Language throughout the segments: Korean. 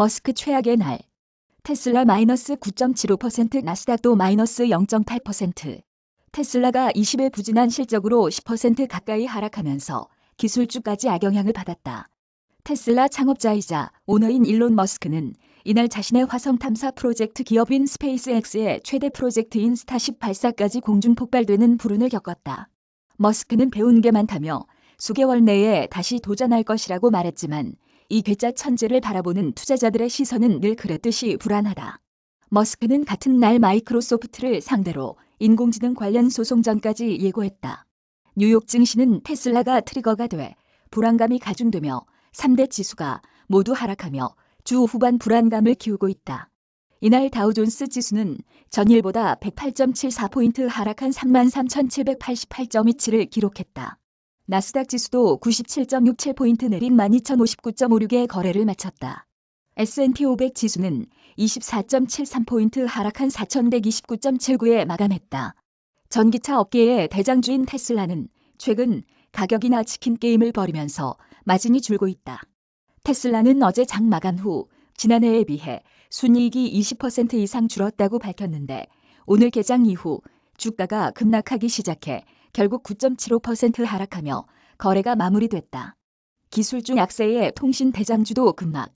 머스크 최악의 날. 테슬라 마이너스 9.75% 나스닥도 마이너스 0.8%. 테슬라가 20일 부진한 실적으로 10% 가까이 하락하면서 기술주까지 악영향을 받았다. 테슬라 창업자이자 오너인 일론 머스크는 이날 자신의 화성 탐사 프로젝트 기업인 스페이스X의 최대 프로젝트인 스타쉽 발사까지 공중 폭발되는 불운을 겪었다. 머스크는 배운 게 많다며 수개월 내에 다시 도전할 것이라고 말했지만 이 괴짜 천재를 바라보는 투자자들의 시선은 늘 그랬듯이 불안하다. 머스크는 같은 날 마이크로소프트를 상대로 인공지능 관련 소송전까지 예고했다. 뉴욕 증시는 테슬라가 트리거가 돼 불안감이 가중되며 3대 지수가 모두 하락하며 주 후반 불안감을 키우고 있다. 이날 다우존스 지수는 전일보다 108.74포인트 하락한 33,788.27을 기록했다. 나스닥 지수도 97.67포인트 내린 12,059.56의 거래를 마쳤다. S&P 500 지수는 24.73포인트 하락한 4,129.79에 마감했다. 전기차 업계의 대장주인 테슬라는 최근 가격이나 치킨 게임을 벌이면서 마진이 줄고 있다. 테슬라는 어제 장 마감 후 지난해에 비해 순이익이 20% 이상 줄었다고 밝혔는데 오늘 개장 이후 주가가 급락하기 시작해 결국 9.75% 하락하며 거래가 마무리됐다. 기술주 약세의 통신 대장주도 급락.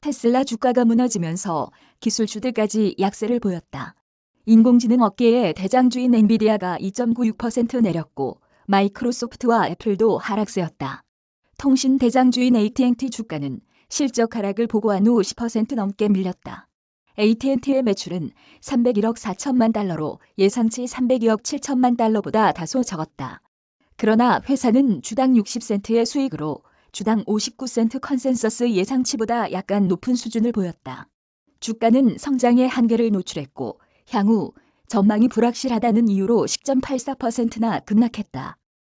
테슬라 주가가 무너지면서 기술주들까지 약세를 보였다. 인공지능 업계의 대장주인 엔비디아가 2.96% 내렸고 마이크로소프트와 애플도 하락세였다. 통신 대장주인 AT&T 주가는 실적 하락을 보고한 후 10% 넘게 밀렸다. AT&T의 매출은 301억 4천만 달러로 예상치 302억 7천만 달러보다 다소 적었다. 그러나 회사는 주당 60센트의 수익으로 주당 59센트 컨센서스 예상치보다 약간 높은 수준을 보였다. 주가는 성장의 한계를 노출했고 향후 전망이 불확실하다는 이유로 10.84%나 급락했다.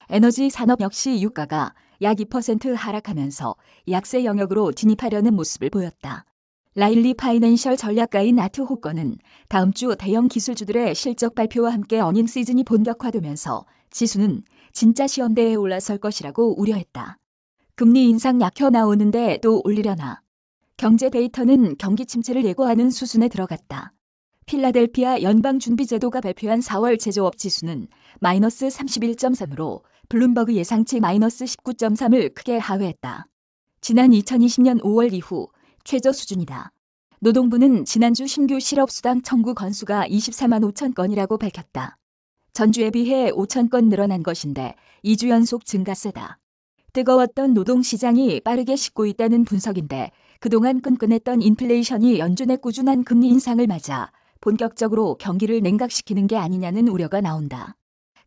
에너지 산업 역시 유가가 약 2% 하락하면서 약세 영역으로 진입하려는 모습을 보였다. 라일리 파이낸셜 전략가인 아트 호커는 다음 주 대형 기술주들의 실적 발표와 함께 어닝 시즌이 본격화되면서 지수는 진짜 시험대에 올라설 것이라고 우려했다. 금리 인상 약혀 나오는데 또 올리려나. 경제 데이터는 경기 침체를 예고하는 수순에 들어갔다. 필라델피아 연방준비제도가 발표한 4월 제조업 지수는 마이너스 31.3으로 블룸버그 예상치 마이너스 19.3을 크게 하회했다. 지난 2020년 5월 이후 최저 수준이다. 노동부는 지난주 신규 실업수당 청구 건수가 24만 5천 건이라고 밝혔다. 전주에 비해 5천 건 늘어난 것인데 2주 연속 증가세다. 뜨거웠던 노동시장이 빠르게 식고 있다는 분석인데 그동안 끈끈했던 인플레이션이 연준의 꾸준한 금리 인상을 맞아 본격적으로 경기를 냉각시키는 게 아니냐는 우려가 나온다.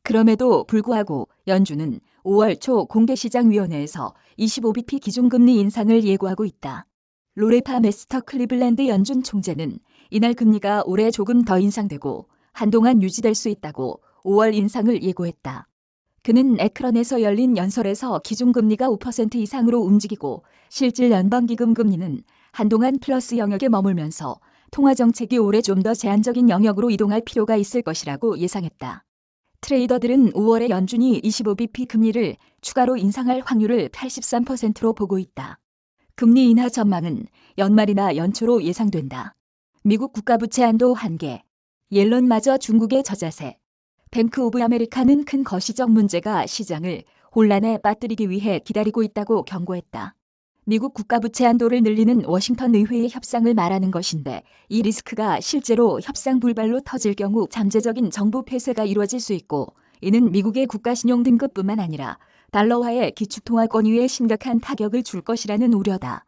그럼에도 불구하고 연준은 5월 초 공개시장위원회에서 25bp 기준금리 인상을 예고하고 있다. 로레파 메스터 클리블랜드 연준 총재는 이날 금리가 올해 조금 더 인상되고 한동안 유지될 수 있다고 5월 인상을 예고했다. 그는 에크런에서 열린 연설에서 기준금리가 5% 이상으로 움직이고 실질 연방기금 금리는 한동안 플러스 영역에 머물면서 통화정책이 올해 좀 더 제한적인 영역으로 이동할 필요가 있을 것이라고 예상했다. 트레이더들은 5월에 연준이 25bp 금리를 추가로 인상할 확률을 83%로 보고 있다. 금리 인하 전망은 연말이나 연초로 예상된다. 미국 국가부채 한도 한계. 옐런마저 중국의 저자세. 뱅크 오브 아메리카는 큰 거시적 문제가 시장을 혼란에 빠뜨리기 위해 기다리고 있다고 경고했다. 미국 국가부채 한도를 늘리는 워싱턴 의회의 협상을 말하는 것인데 이 리스크가 실제로 협상 불발로 터질 경우 잠재적인 정부 폐쇄가 이루어질 수 있고 이는 미국의 국가신용 등급뿐만 아니라 달러화의 기축통화 권위에 심각한 타격을 줄 것이라는 우려다.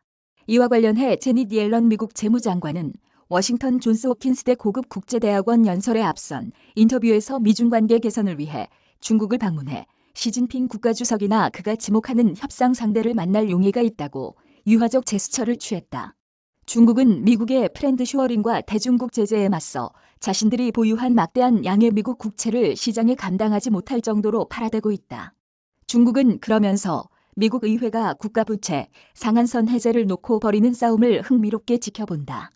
이와 관련해 제닛 옐런 미국 재무장관은 워싱턴 존스 호킨스대 고급 국제대학원 연설에 앞선 인터뷰에서 미중 관계 개선을 위해 중국을 방문해 시진핑 국가주석이나 그가 지목하는 협상 상대를 만날 용의가 있다고 유화적 제스처를 취했다. 중국은 미국의 프렌드 슈어링과 대중국 제재에 맞서 자신들이 보유한 막대한 양의 미국 국채를 시장에 감당하지 못할 정도로 팔아대고 있다. 중국은 그러면서 미국 의회가 국가부채 상한선 해제를 놓고 벌이는 싸움을 흥미롭게 지켜본다.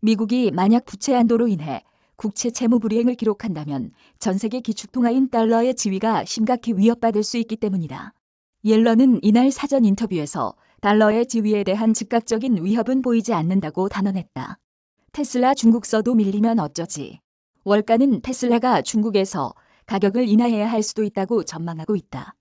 미국이 만약 부채 한도로 인해 국채 채무 불이행을 기록한다면 전 세계 기축통화인 달러의 지위가 심각히 위협받을 수 있기 때문이다. 옐런은 이날 사전 인터뷰에서 달러의 지위에 대한 즉각적인 위협은 보이지 않는다고 단언했다. 테슬라 중국서도 밀리면 어쩌지. 월가는 테슬라가 중국에서 가격을 인하해야 할 수도 있다고 전망하고 있다.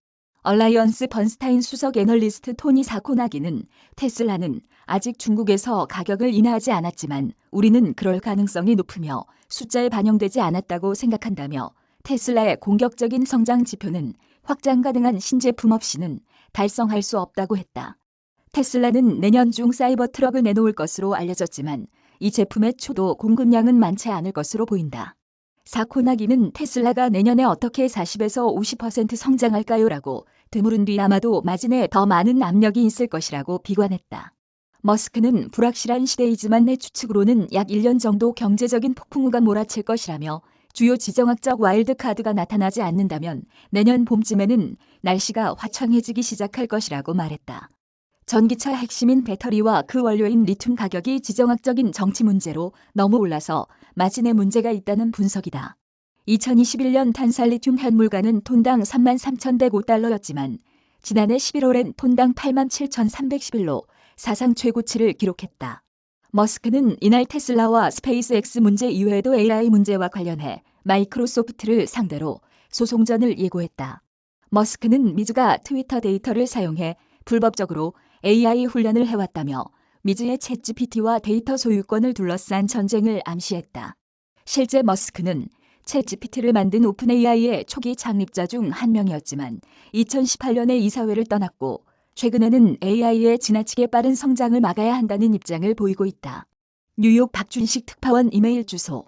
얼라이언스 번스타인 수석 애널리스트 토니 사코나기는 테슬라는 아직 중국에서 가격을 인하하지 않았지만 우리는 그럴 가능성이 높으며 숫자에 반영되지 않았다고 생각한다며 테슬라의 공격적인 성장 지표는 확장 가능한 신제품 없이는 달성할 수 없다고 했다. 테슬라는 내년 중 사이버 트럭을 내놓을 것으로 알려졌지만 이 제품의 초도 공급량은 많지 않을 것으로 보인다. 사코나기는 테슬라가 내년에 어떻게 40에서 50% 성장할까요? 라고 되물은 뒤 아마도 마진에 더 많은 압력이 있을 것이라고 비관했다. 머스크는 불확실한 시대이지만 내 추측으로는 약 1년 정도 경제적인 폭풍우가 몰아칠 것이라며 주요 지정학적 와일드카드가 나타나지 않는다면 내년 봄쯤에는 날씨가 화창해지기 시작할 것이라고 말했다. 전기차 핵심인 배터리와 그 원료인 리튬 가격이 지정학적인 정치 문제로 너무 올라서 마진에 문제가 있다는 분석이다. 2021년 탄산리튬 현물가는 톤당 33,105달러였지만 지난해 11월엔 톤당 87,311로 사상 최고치를 기록했다. 머스크는 이날 테슬라와 스페이스X 문제 이외에도 AI 문제와 관련해 마이크로소프트를 상대로 소송전을 예고했다. 머스크는 미즈가 트위터 데이터를 사용해 불법적으로 AI 훈련을 해왔다며 미즈의 챗GPT와 데이터 소유권을 둘러싼 전쟁을 암시했다. 실제 머스크는 챗GPT를 만든 오픈AI의 초기 창립자 중 한 명이었지만 2018년에 이사회를 떠났고 최근에는 AI의 지나치게 빠른 성장을 막아야 한다는 입장을 보이고 있다. 뉴욕 박준식 특파원 이메일 주소